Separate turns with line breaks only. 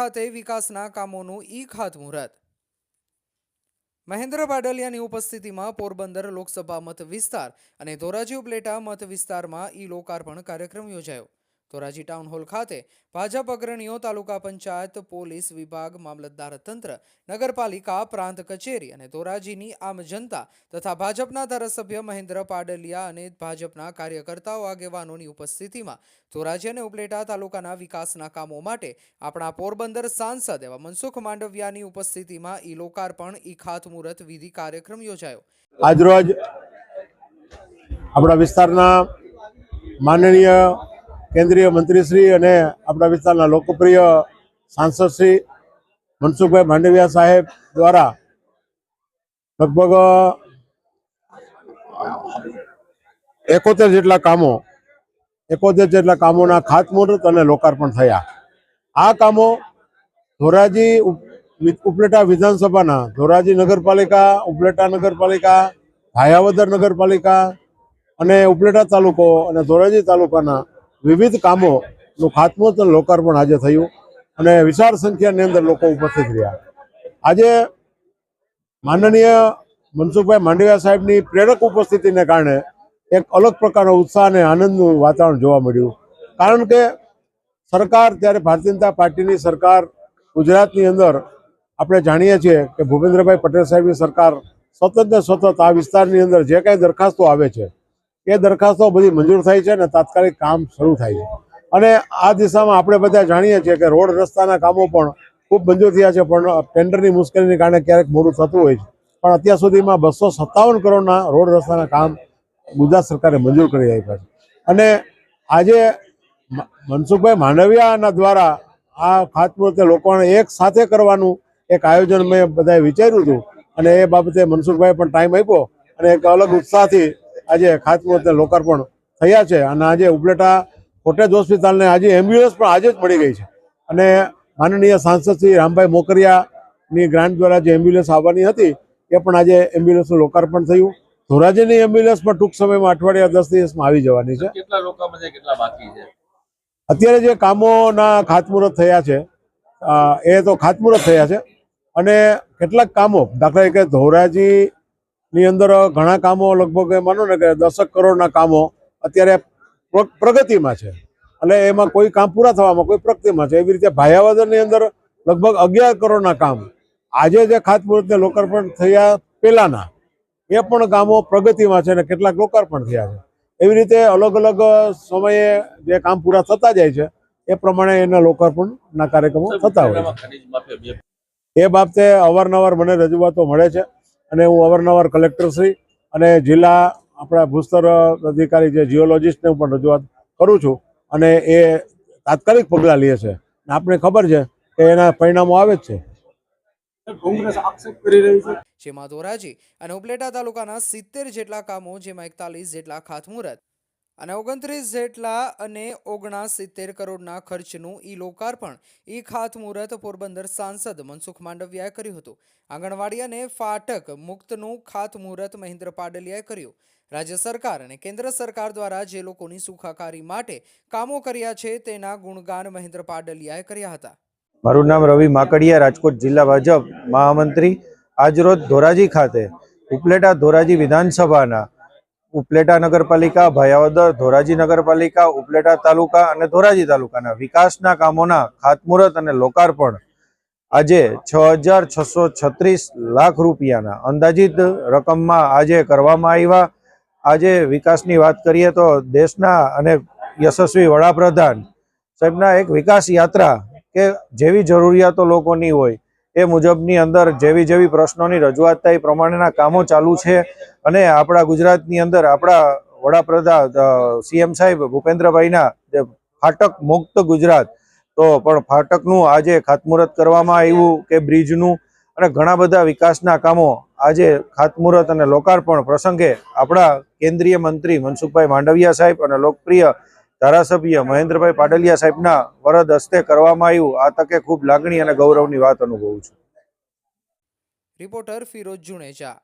ખાતે વિકાસના કામોનું ઈ ખાતમુહૂર્ત મહેન્દ્ર બાડલિયાની ઉપસ્થિતિમાં પોરબંદર લોકસભા મત વિસ્તાર અને ધોરાજી ઉપલેટા મત વિસ્તારમાં ઈ લોકાર્પણ કાર્યક્રમ યોજાયો. ધોરાજી ટાઉન હોલ ખાતે ભાજપ અગ્રણીઓ, તાલુકા પંચાયત, પોલીસ વિભાગ, મામલતદાર તંત્ર, નગરપાલિકા, પ્રાંત કચેરી અને ધોરાજીની આમ જનતા તથા ભાજપના ધારાસભ્ય મહેન્દ્ર પાડલિયા અને ભાજપના કાર્યકર્તાઓ આગેવાનોની ઉપસ્થિતિમાં ધોરાજી અને ઉપલેટા તાલુકાના વિકાસના કામો માટે આપણા પોરબંદર સાંસદ એવા મનસુખ માંડવિયાની ઉપસ્થિતિમાં ઈ લોકાર્પણ, ઈ ખાતમુહૂર્ત, વિધિ કાર્યક્રમ યોજાયો.
આજરોજ આપણા વિસ્તારના માનનીય કેન્દ્રીય મંત્રીશ્રી અને આપણા વિસ્તારના લોકપ્રિય સાંસદશ્રી મનસુખભાઈ માંડવિયા સાહેબ દ્વારા લગભગ એકોતેર જેટલા કામો, એકોતેર જેટલા કામોના ખાતમુહૂર્ત અને લોકાર્પણ થયા. આ કામો ધોરાજી ઉપ- ઉપલેટા વિધાનસભાના ધોરાજી નગરપાલિકા, ઉપલેટા નગરપાલિકા, ભાયાવદર નગરપાલિકા અને ઉપલેટા તાલુકો અને ધોરાજી તાલુકાના વિવિધ કામોનું ખાતમુહૂર્ત લોકાર્પણ આજે થયું અને વિશાળ સંખ્યાની અંદર લોકો ઉપસ્થિત રહ્યા. આજે માનનીય મનસુખભાઈ માંડવિયા સાહેબની પ્રેરક ઉપસ્થિતિને કારણે એક અલગ પ્રકારનો ઉત્સાહ અને આનંદનું વાતાવરણ જોવા મળ્યું. કારણ કે સરકાર ત્યારે ભારતીય જનતા પાર્ટીની સરકાર, ગુજરાતની અંદર આપણે જાણીએ છીએ કે ભૂપેન્દ્રભાઈ પટેલ સાહેબની સરકાર સતત ને સતત આ વિસ્તારની અંદર જે કાંઈ દરખાસ્તો આવે છે એ દરખાસ્તો બધી મંજૂર થાય છે અને તાત્કાલિક કામ શરૂ થાય છે. અને આ દિશામાં આપણે બધા જાણીએ છીએ કે રોડ રસ્તાના કામો પણ ખૂબ મંજૂર થયા છે, પણ ટેન્ડરની મુશ્કેલીને કારણે ક્યારેક મોડું થતું હોય છે. પણ અત્યાર સુધીમાં બસો સત્તાવન કરોડના રોડ રસ્તાના કામ ગુજરાત સરકારે મંજૂર કરી આપ્યા છે. અને આજે મનસુખભાઈ માંડવિયાના દ્વારા આ ખાતમુહૂર્તે લોકોને એક સાથે કરવાનું એક આયોજન મેં બધાએ વિચાર્યું હતું. અને એ બાબતે મનસુખભાઈ પણ ટાઈમ આપ્યો અને એક અલગ ઉત્સાહથી આજે ખાતમુહૂર્તે લોકાર્પણ થયા છે અને આજે ઉપલેટા કોટેજ હોસ્પિટલને આજે એમ્બ્યુલન્સ પણ આજે જ મળી ગઈ છે. અને માનનીય સાંસદ શ્રી રામભાઈ મોકરિયાની ગ્રાન્ટ દ્વારા જે એમ્બ્યુલન્સ આવવાની હતી એ પણ આજે એમ્બ્યુલન્સનું લોકાર્પણ થયું. ધોરાજીની એમ્બ્યુલન્સ પણ ટૂંક સમયમાં અઠવાડિયા દસ દિવસમાં આવી જવાની છે. અત્યારે જે કામોના ખાતમુહૂર્ત થયા છે એ તો ખાતમુહૂર્ત થયા છે. અને કેટલાક કામો દાખલા તરીકે ધોરાજીની અંદર ઘણા કામો લગભગ માનો ને કે દસક કરોડના કામો અત્યારે પ્ર- પ્રગતિમાં છે. એટલે એમાં કોઈ કામ પૂરા થવામાં કોઈ પ્રગતિમાં છે. એવી રીતે ભાયાવદરની અંદર લગભગ અગિયાર કરોડના કામ આજે જે ખાતમુહૂર્તને લોકાર્પણ થયા પહેલાંના એ પણ કામો પ્રગતિમાં છે અને કેટલાક લોકાર્પણ થયા છે. એવી રીતે અલગ અલગ સમયે જે કામ પૂરા થતા જાય છે એ પ્રમાણે એના લોકાર્પણના કાર્યક્રમો થતા હોય એ બાબતે અવારનવાર મને રજૂઆતો મળે છે. અને હું અવારનવાર કલેક્ટરશ્રી અને જિલ્લા આપણા ભૂસ્તર અધિકારી જે જીઓલોજીસ્ટને પણ રજૂઆત કરું છું અને એ તાત્કાલિક પગલાં લે છે. અને આપણે ખબર છે કે એના પરિણામો આવે જ છે.
કોંગ્રેસ આક્ષેપ કરી રહી છે.
જેમાં ધોરાજી અને ઉપલેટા તાલુકાના સિત્તેર જેટલા કામો જેમાં એકતાલીસ જેટલા ખાતમુહૂર્ત અને ઓગણત્રીસ જેટલા અને ઓગણસિત્તેર કરોડના ખર્ચનું ઈ લોકાર્પણ, ઈ ખાતમુહૂર્ત પોરબંદર સાંસદ મનસુખ માંડવિયાએ કર્યું હતું. આંગણવાડી અને ફાટક મુક્તનું ખાતમુહૂર્ત મહેન્દ્ર પાડલિયાએ કર્યું. રાજ્ય સરકાર અને કેન્દ્ર સરકાર દ્વારા જે લોકોની સુખાકારી માટે કામો કર્યા છે તેના ગુણગાન મહેન્દ્ર પાડલિયાએ કર્યા હતા.
મારું નામ રવિ માકડિયા, રાજકોટ જિલ્લા ભાજપ મહામંત્રી. આજરોજ ધોરાજી ખાતે ઉપલેટા ધોરાજી વિધાનસભાના ઉપલેટા નગરપાલિકા, ભયાવદર, ધોરાજી નગરપાલિકા, ઉપલેટા તાલુકા અને ધોરાજી તાલુકાના વિકાસના કામોના ખાતમુહૂર્ત અને લોકાર્પણ આજે છ લાખ રૂપિયાના અંદાજિત રકમમાં આજે કરવામાં આવ્યા. આજે વિકાસની વાત કરીએ તો દેશના અને યશસ્વી વડાપ્રધાન સાહેબના એક વિકાસ યાત્રા કે જેવી જરૂરિયાતો લોકોની હોય એ મુજબની અંદર જેવી જેવી પ્રશ્નોની રજૂઆત થાય એ પ્રમાણેના કામો ચાલુ છે. અને આપણા ગુજરાતની અંદર આપણા વડાપ્રધાન સીએમ સાહેબ ભૂપેન્દ્રભાઈના ફાટક મુક્ત ગુજરાત, તો પણ ફાટકનું આજે ખાતમુહૂર્ત કરવામાં આવ્યું કે બ્રિજનું અને ઘણા બધા વિકાસના કામો આજે ખાતમુહૂર્ત અને લોકાર્પણ પ્રસંગે આપણા કેન્દ્રીય મંત્રી મનસુખભાઈ માંડવિયા સાહેબ અને લોકપ્રિય ધારાસભ્ય મહેન્દ્રભાઈ પાડલિયા સાહેબના વરદ હસ્તે કરવામાં આવ્યું. આ તકે ખૂબ લાગણી અને ગૌરવની વાત અનુભવું છું.
રિપોર્ટર ફિરોજ જુણેજા